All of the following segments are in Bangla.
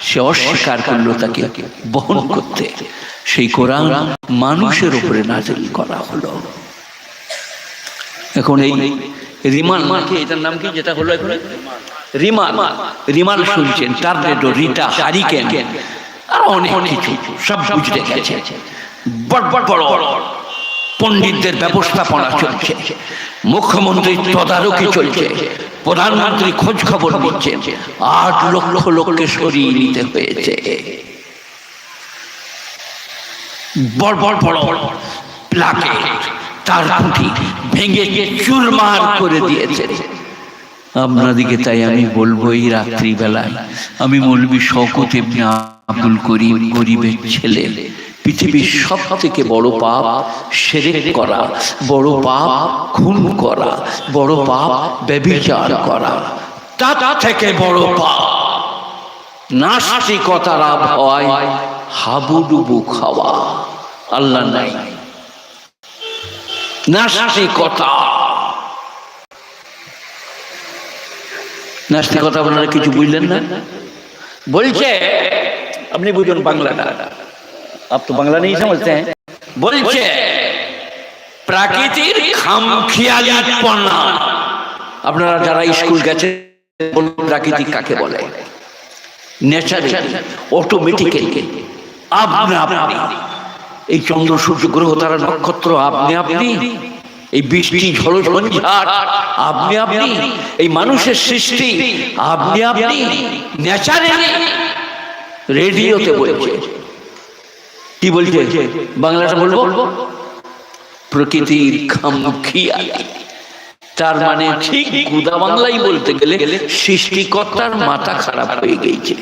সে অস্বীকার করল তাকে, বহন করতে। সেই কোরআন মানুষের উপরে নাজিল করা হলো। এখন এই রিমাল কি এটার নাম কি? যেটা হলো এখন? রিমাল রিমাল শুনছেন টার্নেডো রিটা হারিকেন। আর অনেক কিছু, সব বুঝতে গেছে। বড় বড় বড়। পণ্ডিতদের ব্যবস্থাপনা চলছে। মুখ্যমন্ত্রী তদারকি চলছে। প্রধানমন্ত্রী খোঁজ খবর নিচ্ছেন আট লক্ষ লোককে সরিয়ে নিতে হয়েছে। বড় বড় তার খুঁটি ভেঙে চুরমার করে দিয়েছে। আপনাদিকে তাই আমি বলব, এই রাত্রিবেলায় আমি মৌলবি শওকত এমনি আব্দুল করিম গরিবের ছেলে। পৃথিবীর সব থেকে বড় পাপ সেরেক করা বড় পাপ খুন করা বড় পাপ ব্যবিচার করা। তা থেকে বড় পাপ নাস্তিকতার আবহাওয়ায় হাবুডুবু খাওয়া। আল্লাহ নাই। নাস্তিকতা। নাস্তিকতা আপনারা কিছু বুঝলেন না? বলছে আপনি বুঝুন বাংলাটা। আপ তো বাংলা নেই সমঝতে हैं। বলছে প্রাকৃতির খামখেয়ালিপনা আপনারা যারা স্কুল গেছে বলুন প্রাকৃতিক কাকে বলে ন্যাচারাল অটোমেটিক্যালি আপনি আপনি এই চন্দ্র সূর্য গ্রহ তারা নক্ষত্র আপনি আপনি। এই বৃষ্টি ঝড় ঝঞ্ঝাট আপনি আপনি। এই মানুষের সৃষ্টি আপনি আপনি। ন্যাচারালি রেডিওতে বলছে কি বলছে? বাংলাটা বলব? প্রকৃতির খামখিয়ালি। তার মানে ঠিক গুদা বাংলাই বলতে গেলে সৃষ্টিকর্তার মাথা খারাপ হয়ে গেছে।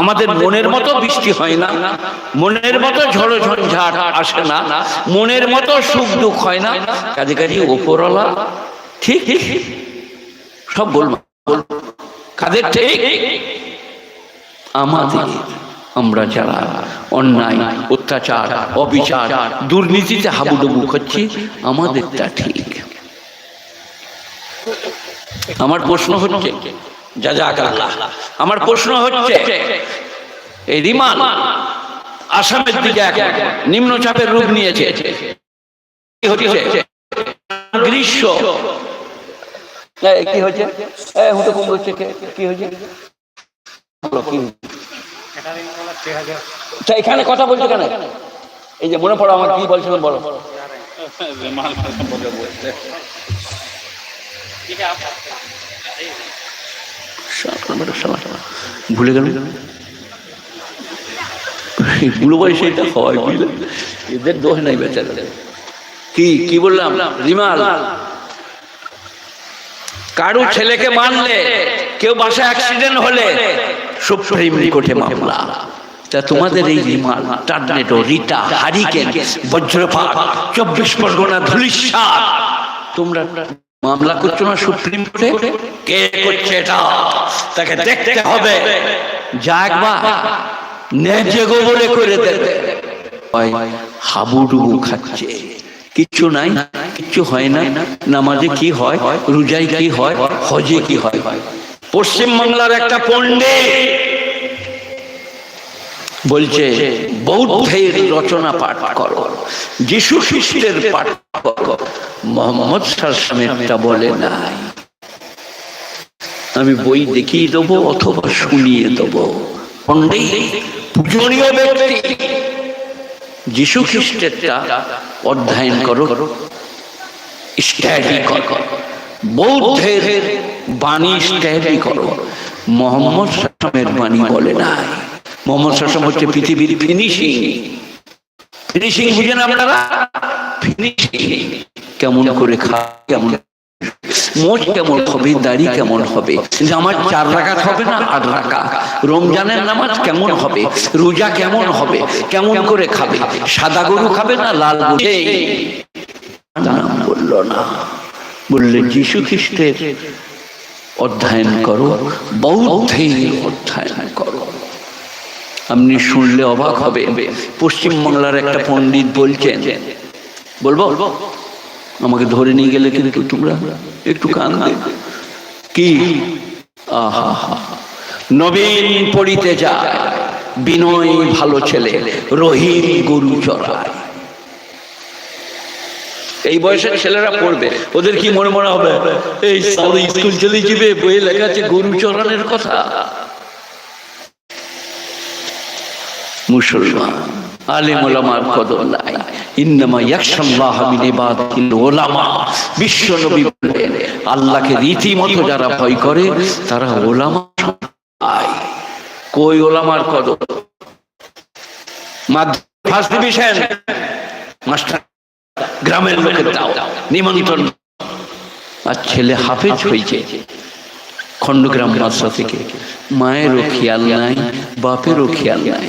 আমাদের মনের মতো বৃষ্টি হয় না মনের মতো ঝড় ঝঞ্ঝাট আসে না মনের মতো সুখ দুঃখ হয় না। কাজে কাজে ওপরওয়ালা ঠিক? সব বলব কাদের ঠিক? আমাদের। আমরা যারা অন্যায় অত্যাচার অবিচার দুর্নীতিতে হাবুডুবু করছি আমাদেরটা ঠিক। আমার প্রশ্ন হচ্ছে যা যা আল্লাহ আমার প্রশ্ন হচ্ছে এই রিমান আসামের দিকে নিম্নচাপের রূপ নিয়েছে। গ্রীষ্ম। কি হয়েছে? কি হয়েছে? তা এখানে কথা বলছো কেন? এই যে মনে পড়ো আমার কি বলছিলাম বলো। ভুলে গেল? বুড়ো হয় এদের দোষ নাই কি কি বললাম? রিমাল। কারু ছেলেকে মানলে কেউ বাসা অ্যাক্সিডেন্ট হলে সুপ্রিম কোর্টে মামলা। তা তোমাদের এই রিমাল টার্নেটো রিটা হারিকেন, বজ্রপাত, চব্বিশ পরগনা তোমরা মামলা করছ না সুপ্রিম কোর্টে? কে করছে এটা? তাকে দেখতে হবে। যা একবার করে দেবে। হাবুডুবু খাচ্ছে। কিচ্ছু নাই কিচ্ছু হয় না। নামাজে কি হয়? রোজায় কি হয়? হজে কি হয়? পশ্চিম বাংলার একটা পণ্ডিত বলছে বৌদ্ধের রচনা পাঠ করো। যিশু খ্রিস্টের পাঠ করো। মোহাম্মদ সাল্লামেরটা বলে নাই। আমি বই দেখিয়ে দেবো অথবা শুনিয়ে দেবো। পূজনীয় ব্যক্তি যিশু খ্রিস্টেরটা অধ্যয়ন করো। স্টাডি করো। বৌদ্ধের বাণী স্টাডি করো। মোহাম্মদ সাসমের বাণী বলে নাই। মোহাম্মদ সাসম হচ্ছে পৃথিবীর ফিনিশিং ফিনিশিং বুঝেন আপনারা? ফিনিশিং কেমন করে খা কেমন মোট কেমন হবে দাড়ি কেমন হবে নামাজ চার রাকাত হবে না আট রাকাত? রমজানের নামাজ কেমন হবে রোজা কেমন হবে কেমন করে খাবে সাদা গরু খাবে না লাল গরু? নাম বলল না। বললে যীশু খ্রিস্টের অধ্যয়ন করো বৌদ্ধের অধ্যয়ন করো। আপনি শুনলে অবাক হবে। পশ্চিমবাংলার একটা পণ্ডিত বলছেন, বলব? আমাকে ধরে নিয়ে গেলে কিন্তু তোমরা একটু কান কি? নবীন পড়িতে যায়, বিনয় ভালো ছেলে, রহিম গরু চড়ায়। এই বয়সের ছেলেরা পড়বে, ওদের কি মনে মনে হবে? এই স্কুল চলে যাবে, বইয়ে লেখা আছে গরু চড়ানোর কথা। মুসলমান, আলিম ওলামার নাই ইন্নামা ইয়াকশাল্লাহ মিন ওলামা বিশ্ব নবী আল্লাহকে রীতিমতো যারা ভয় করে, তারা ওলামা। কই ওলামার কদর? মাধ্যমিক ডিভিশন। মাস্টার, গ্রামের লোকের দাও নিমন্ত্রণ। আর ছেলে হাফেজ হয়েছে, খণ্ডগ্রাম মাদ্রাসা থেকে। মায়েরও খেয়াল নাই, বাপেরও খেয়াল নাই।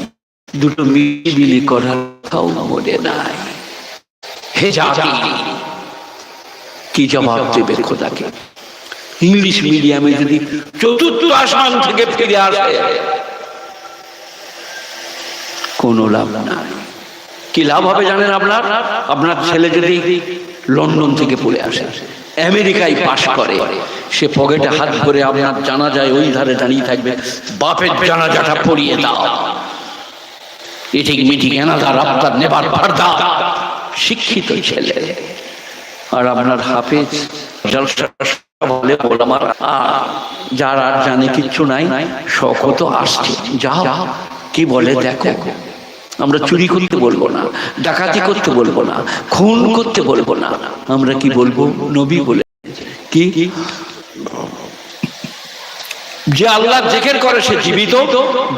দুটো মিলিবিলি করার কথাও মনে নাই। হে জাতি, কি জবাব দেবে খোদাকে? ইংলিশ মিডিয়ামে যদি চতুর্থ আসমান থেকে ফিরে আসে, কোনো লাভ নাই। কি লাভ হবে জানেন আপনার? আপনার ছেলে যদি লন্ডন থেকে পড়ে আসে, আমেরিকায় পাশ করে, সে পকেটে হাত ধরে আপনার জানা যায় ওই ধারে দাঁড়িয়ে থাকবে, বাপের জানাজাটা পড়িয়ে দাও। ইটিং মিটিং এনাদা রাপ্তার নেবার পারদা শিক্ষিত ছেলে। আর আপনার হাফেজ জলসা বলে আমার, যার আর জানে কিচ্ছু নাই শকত আসছে। যাও, কি বলে দেখো। আমরা চুরি করতে বলব না, ডাকাতি করতে বলব না, খুন করতে বলব না। আমরা কি বলব? নবী বলে। কি? যে আল্লাহ জেকের করে সে জীবিত,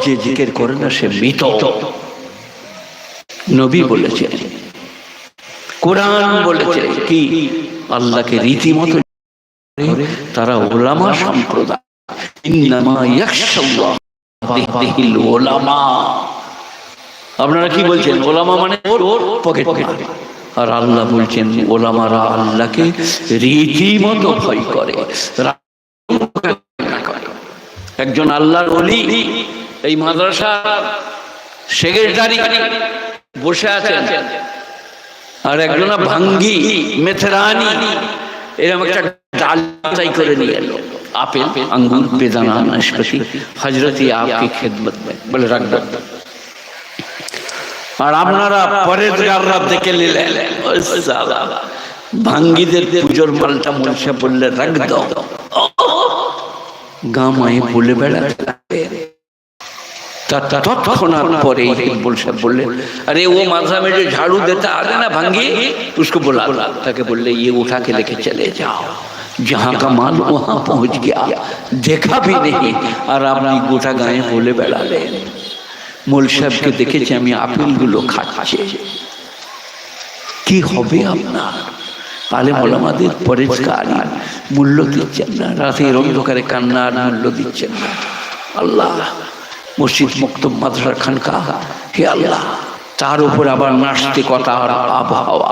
যে জিকের করে না সে মৃত। নবী বলেছেন কোরআন বলেছে কি? আল্লাহকে রীতিমতো তারা ওলামা সম্প্রদায়। আপনারা কি বলছেন? ওলামা মানে আর আল্লাহ বলছেন, ওলামারা আল্লাহকে রীতিমতো ভয় করে। একজন আল্লাহর অলি এই মাদ্রাসার সেক্রেটারি বসে আছেন। আর একজনা ভাঙ্গি মেথরানি। এরকম একটা ডাল তাই করে নিয়ে এলো। আপেল আঙ্গুর বেদানা নাশপাতি। হজরতি আপকে খেদমত বলে রাখবেন আর আপনারা পরের গাররা দেখে নিলেন। ভাঙ্গিদের পুজোর মালটা মনসা বললে রাখ দাও। গামায় বলে বেড়াতে। লাগবে। তা- তা- তৎক্ষণাৎ পরে বলছে বললে अरे वो माथा में जो झाड़ू देता आगे ना भंगी उसको बुला ताकि बोले ये उठा के लेके चले जाओ जहाँ का माल वहां पहुंच गया देखा भी नहीं আর আপনি গোটা গায়ে বলে বেড়ালেন মোল সাহেবকে দেখেছি আমি আপেলগুলো খাচ্ছি কি হবে আপনার আলে মোলামাদের পরেজকারী মূল্য দিচ্ছেন না রাতের অন্ধকারে কান্নার মূল্য দিচ্ছেন না আল্লাহ মসজিদ মুক্ত মাদ্রাসা খানকা হে আল্লাহ, তার উপর আবার নাস্তিকতার আবহাওয়া।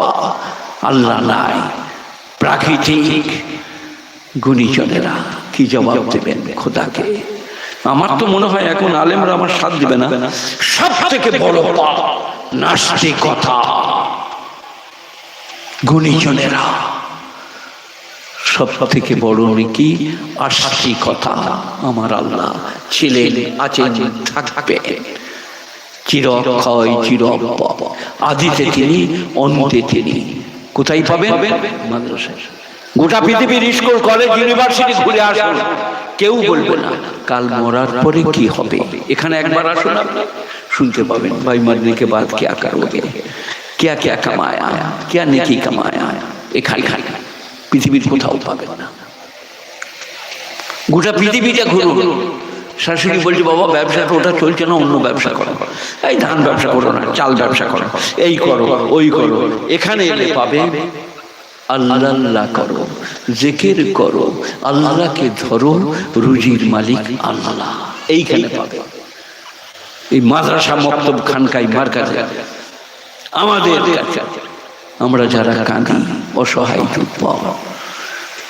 আল্লাহ নাই। প্রাকৃতিক গুণীজনেরা কি জবাব দেবেন খোদাকে? আমার তো মনে হয় এখন আলেমরা আমার সাথ দিবে না। সব থেকে বড় নাস্তিকতা। গুণীজনেরা সব থেকে বড় কি নাকি কথা আমার আল্লাহ ছিলেন আছেন থাকবে চিরক্ষয় চির আদিতে তিনি অন্তে তিনি কোথায় পাবেন মাদ্রাসায় গোটা পৃথিবীর স্কুল কলেজ ইউনিভার্সিটি ঘুরে আসুন কেউ বলবে না কাল মরার পরে কি হবে এখানে একবার আসুন আপনি শুনতে পাবেন ভাই মরনে के बाद क्या करोगे क्या क्या कमाया क्या नेकी कमाया এখানে পৃথিবীর কোথাও পাবেন না গোটা পৃথিবীটা ঘুরুন শাশুড়ি বলছে, বাবা ব্যবসাটা ওটা চলছে না, অন্য ব্যবসা করো। এই ধান ব্যবসা করো না, চাল ব্যবসা করো। এই করো, ওই করো। এখানে এলে পাবে, আল্লাহ করো, জেকের করো, আল্লাহকে ধরো, রুজির মালিক আল্লাহ। এইখানে পাবে। এই মাদ্রাসা মক্তব খানকাই মার কাছে। আমাদের আমরা যারা কাঁদি, অসহায় দুর্বল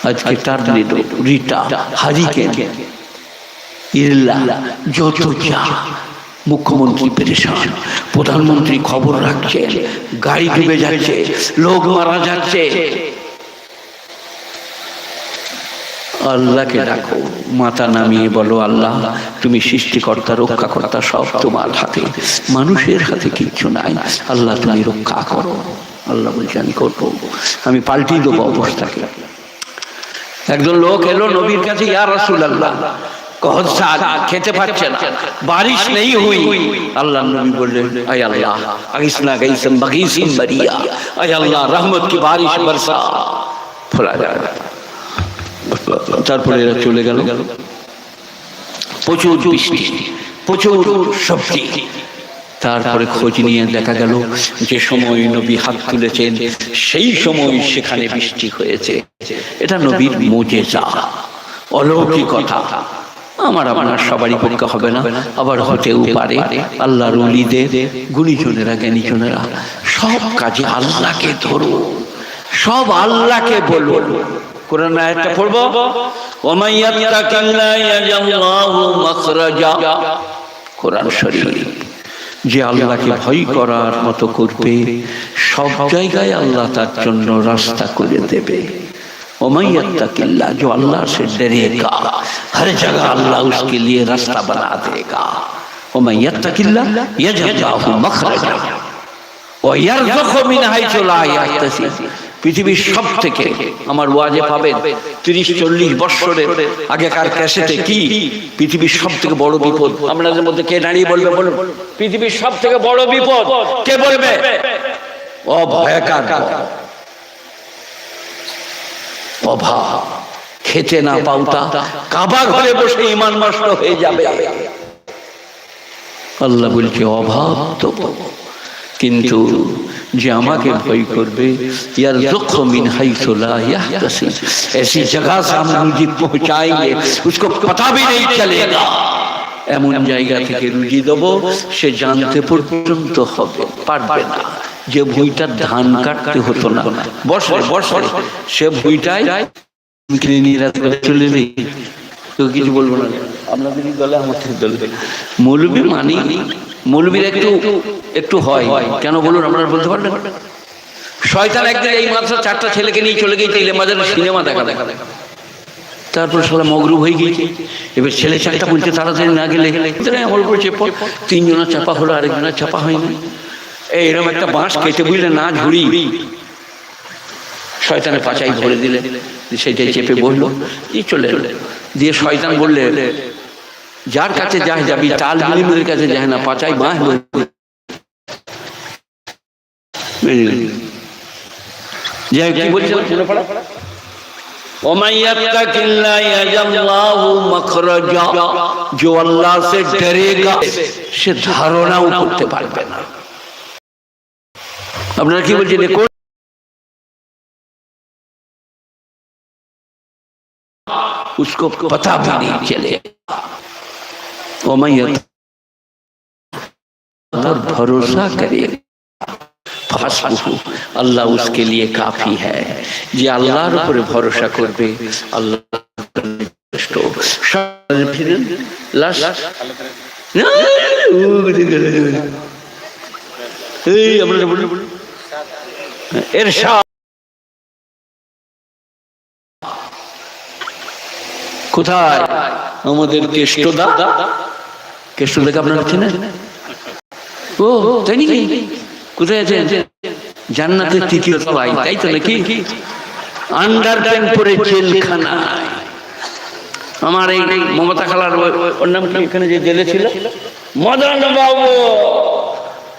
আজকে টার্নেডো রিটা, হারিকেন। মুখ্যমন্ত্রী পেরেশান? প্রধানমন্ত্রী খবর রাখছেন গাড়ি ডুবে যাচ্ছে, লোক মারা যাচ্ছে। আল্লাহকে ডাকো, মাথা নামিয়ে বলো, আল্লাহ, তুমি সৃষ্টিকর্তা, রক্ষাকর্তা সব তোমার হাতে। মানুষের হাতে কিচ্ছু নাই। আল্লাহ, তুমি রক্ষা করো। আল্লাহ বলছে, আমি করব। আমি পাল্টিয়ে দেবো অবস্থাকে। একজন লোক এলো নবীর কাছে, ইয়া রাসূল আল্লাহ খেতে পাচ্ছে না। বারিশ নেই হুই। আল্লাহ নবী বললেন আয় আল্লাহ আগিসনা গাইসম বারিয়া। আয় আল্লাহ রহমত কি বারিশ ফোলা যায় তারপরে এরা চলে গেল। প্রচুর বৃষ্টি প্রচুর সবজি। তারপরে খোঁজ নিয়ে দেখা গেল যে সময় নবী হাত তুলেছেন সেই সময় সেখানে বৃষ্টি হয়েছে। এটা নবীর মোজেজা অলৌকিকতা আমার আপনার সবারই পরীক্ষা হবে না। আবার হতেও পারে। আল্লাহর উলিদের গুণীজনেরা, জ্ঞানীজনেরা, সব কাজে আল্লাহকে ধরো সব আল্লাহকে বলো কোরআন কোরআন যে আল্লাহকে ভয় করার মতো করবে, সব জায়গায় আল্লাহ তার জন্য রাস্তা করে দেবে। ओमैयत्तकिल्ला जो अल्लाह से डरेगा हर जगह अल्लाह उसके लिए रास्ता बना देगा ओमैयत्तकिल्ला यजल्लाहु मखरजा ওয়ারযুকু মিন হাইথু লা ইয়াহতাসিব পৃথিবীর সব থেকে আমার ওয়াজে পাবেন তিরিশ চল্লিশ বৎসরের আগেকার ক্যাসেটে কি পৃথিবীর সব থেকে বড় বিপদ আপনাদের মধ্যে কে দাঁড়িয়ে বলবে বলুন পৃথিবীর সব থেকে বড় বিপদ কে বলবে অভয়কার অভাব খেতে না পাউতা কাবা ঘরে বসে ইমান নষ্ট হয়ে যাবে আল্লাহ বলছে অভাব তো কিন্তু যে আমাকে ভয় করবে यार दुख मिन हैसु ला यहतसिब ऐसी जगह से हम रुजी पहुंचाएंगे उसको पता भी नहीं चलेगा এমন জায়গা থেকে রুজি দেব সে জানতে পর্যন্ত হবে পারবে না যে ভুইটার ধান কাটতে হতো না। বর্ষে বর্ষে সে ভুইটাই কিনে নিয়ে রাত করে চলে নেই তো কিছু বলব না। আপনাদের দলে আমাদের দলে। মৌলবী মানি, মৌলবীর একটু একটু হয়। কেন বলুন, আপনারা বলতে পারবেন? শয়তান একদিন এই মাত্র চারটা ছেলেকে নিয়ে চলে গিয়েছে ইলেমাদের সিনেমা দেখা দেখা তারপর সালা মগরুব হয়ে গিয়েছে। এবার ছেলে চারটা বলছে, তাড়াতাড়ি না গেলে। আমার উপর চেপ তিনজনের চাপা হলো আরেকজনের চাপা হয়নি। এইরকম একটা বাঁশ কেটে বুঝলে না ঝুড়ি। শয়তানের পাচাই ভরে দিলে। সেটাই চেপে বলল, ই চলে দিয়ে শয়তান বললে, যার কাছে যাহ যাবি তাল মুলিমের কাছে যায় না, পাচাই বাঁশ কি সে ধারণাও করতে পারবে না। अब नरकी बोल देखो उसको पता भी नहीं चले। वो मैं भरोसा करे। अल्लाह उसके लिए काफ़ी है। ये अल्लाह पर भरोसा कर दे अल्लाह বলুন এর কোথায়? আমাদের কেষ্টদা। কেষ্টদাকে আপনারা চেনেন? ও, তাই নাকি? কোথায় আছেন? জান্নাতের তৃতীয় তলায়, তাই তো নাকি? আন্ডার প্যান্ট পরে জেলখানায়। আমার এই মমতা খালার ওর নাম কি? এখানে যে জেলে ছিল? মদন বাবু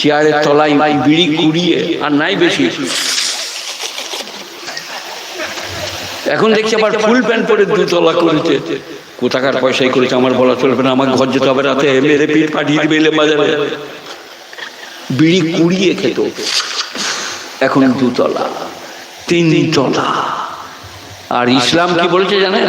চেয়ারের তলায় বিড়ি কুড়িয়ে আর নাই বেশি। এখন দেখছি আবার ফুল প্যান্ট পরে দুতলা করেছে। কোথাকার পয়সাই করেছে আমার বলা চলবে না আমার ঘর যেতে হবে রাতে মেরে পিঠ পাঠিয়ে দিবে এলে বাজারে। বিড়ি কুড়িয়ে খেত। এখন দুতলা তিন তলা আর ইসলাম কি বলেছে জানেন?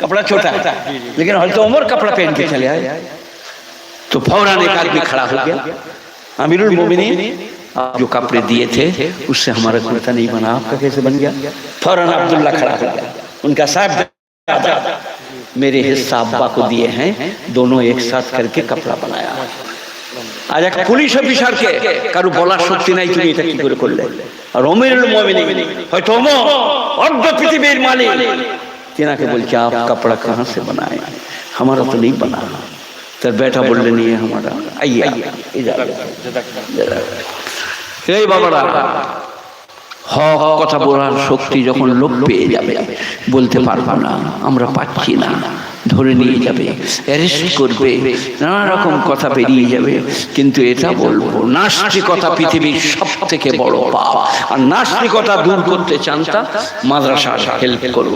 कपड़ा छोटा है लेकिन हल तो उमर कपड़ा पहन के चले आए तो फौरन एक आदमी खड़ा हो गया अमीरुल मोमिनीन आप जो कपड़े दिए थे उससे हमारा कुर्ता नहीं बना आपका कैसे बन गया फौरन अब्दुल्ला खड़ा हो गया उनका साहब दादा मेरे हिस्सा अब्बा को दिए हैं दोनों एक साथ करके कपड़ा बनाया আজ এক পুলিশ অফিসারকে কারো বলার শক্তি নাই তুমি এটা কি করে করলে আর অমিরুল মোমিনিন হয়তো ওমর অর্ধ পৃথিবীর মালিক তেনাকে বলছে আপ কাপড়া কাহা সে বানায় আমারা তো নেই বানা তার বেটা বললে নিয়ে আমারা আইয়া এই বাবারা হক কথা বলার শক্তি যখন লোক পেয়ে যাবে বলতে পারব না আমরা পাচ্ছি না ধরে নিয়ে যাবে অ্যারেস্ট করবে নানা রকম কথা বেরিয়ে যাবে কিন্তু এটা বলব নাস্তিকতা পৃথিবীর সব থেকে বড় পাপ। আর নাস্তিকতা দূর করতে চান তা মাদ্রাসা হেল্প করব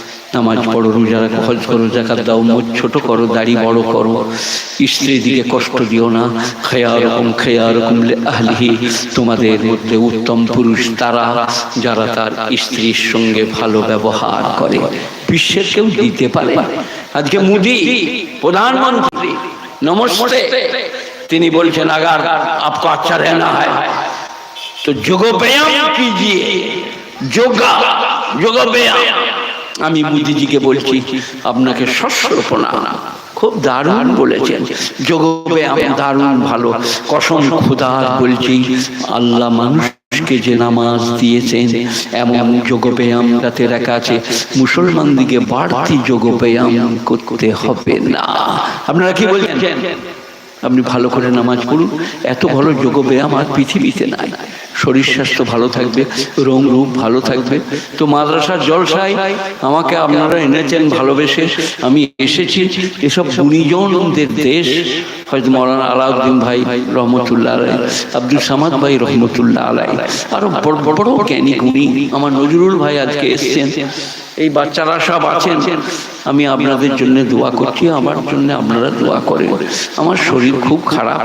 নামাজ পড়ো রোজা রাখো হজ করো জাকাত দাও মুখ ছোট করো দাড়ি বড় করো। স্ত্রীর দিকে কষ্ট দিও না। খেয়া রকম খেয়া রকম আহলিহি তোমাদের মধ্যে উত্তম পুরুষ তারা যারা তার স্ত্রীর সঙ্গে ভালো ব্যবহার করে। বিশ্বের কেউ দিতে পারে আজকে মোদি প্রধানমন্ত্রী নমস্তে। তিনি বলছেন আগার আপকো আচ্ছা রেনা হয় তো যোগ ব্যায়াম কিজিয়ে যোগা যোগ ব্যায়াম আমি মোদিজিকে বলছি, আপনাকে প্রণাম খুব দারুণ বলেছেন। যোগ ব্যায়াম দারুণ ভালো, কসম খুদার বলছি, আল্লাহ মানুষকে যে নামাজ দিয়েছেন, এমন যোগ ব্যায়াম রাতে রাখা আছে। মুসলমান দিকে বাড়তি যোগ ব্যায়াম করতে হবে না। আপনারা কি বলছেন? আপনি ভালো করে নামাজ পড়ুন, এত ভালো যোগ ব্যায়াম আর পৃথিবীতে নাই। শরীর স্বাস্থ্য ভালো থাকবে রং রূপ ভালো থাকবে। তো মাদ্রাসার জলসায় আমাকে আপনারা এনেছেন ভালোবেসে। আমি এসেছি এসব গুণীজনদের দেশ হয়তো মৌলানা আলাউদ্দিন ভাই রহমতুল্লাহ আলাই আব্দুল সামাদ ভাই রহমতুল্লাহ আলাই আরও বড় বড় জ্ঞানী গুণী আমার নজরুল ভাই আজকে এসছেন। এই বাচ্চারা সব আছেন। আমি আপনাদের জন্য দোয়া করছি, আমার জন্য আপনারা দোয়া করেন। আমার শরীর খুব খারাপ,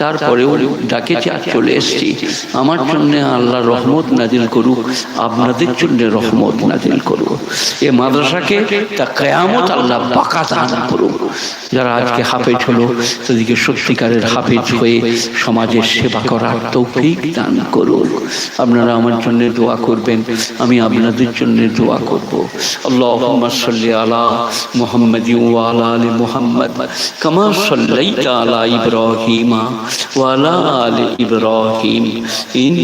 তারপরেও ডাকেছি আর চলে এসেছি। আমার জন্য জন্য আল্লাহ রহমত নাজিল করুক, আপনাদের জন্য রহমত নাজিল করুক। এ মাদ্রাসাকে তা কেয়ামত আল্লাহ পাকা দান করুক। যারা আজকে হাফেজ হলো, তাদেরকে সত্যিকারের হাফেজ হয়ে সমাজের সেবা করার তৌফিক দান করুক। আপনারা আমার জন্য দোয়া করবেন, আমি আপনাদের জন্য দোয়া করব। আল্লাহুম্মা সাল্লি আলা মোহাম্মদ ওয়া আলি মুহাম্মাদ, কামা সাল্লাইতা আলা ইব্রাহিম ওয়া আলি ইব্রাহিম ইন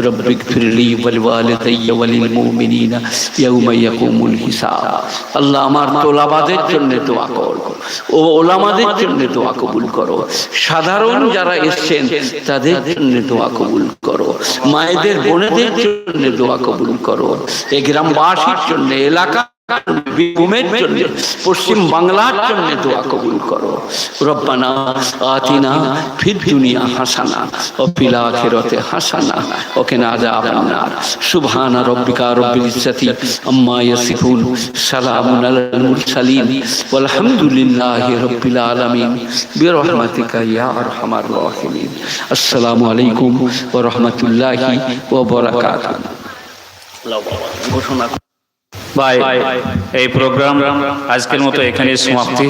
رب اغفر لي ولوالدي وللمؤمنين يوم يقوم الحساب আল্লাহ আমার তোলাবাদের জন্য দোয়া করো ও ওলামাদের জন্য দোয়া কবুল করো সাধারণ যারা এসছেন তাদের জন্য দোয়া কবুল করো মায়েদের বোনেদের জন্য দোয়া কবুল করো এই গ্রামবাসীর জন্য এলাকা পশ্চিম বাংলার জন্য দোয়া কবুল করো। রব্বানা আতিনা ফির দুনিয়া হাসানা, ও ফিল আখিরাতে হাসানা ওকে না আযাবান নার সুবহান রব্বিকা রব্বিল ইজ্জাতি আম্মা ইয়াসিফুন, সালামুন আলাল মুরসালিন ওয়াল হামদুলিল্লাহি রাব্বিল আলামিন। বিরহমাতিকা ইয়া আরহামার রাহিমিন। আসসালামু আলাইকুম ওয়া রাহমাতুল্লাহি ওয়া বারাকাতুহু। ঘোষণা ভাই এই প্রোগ্রাম আজকের মতো এখানে সমাপ্তি।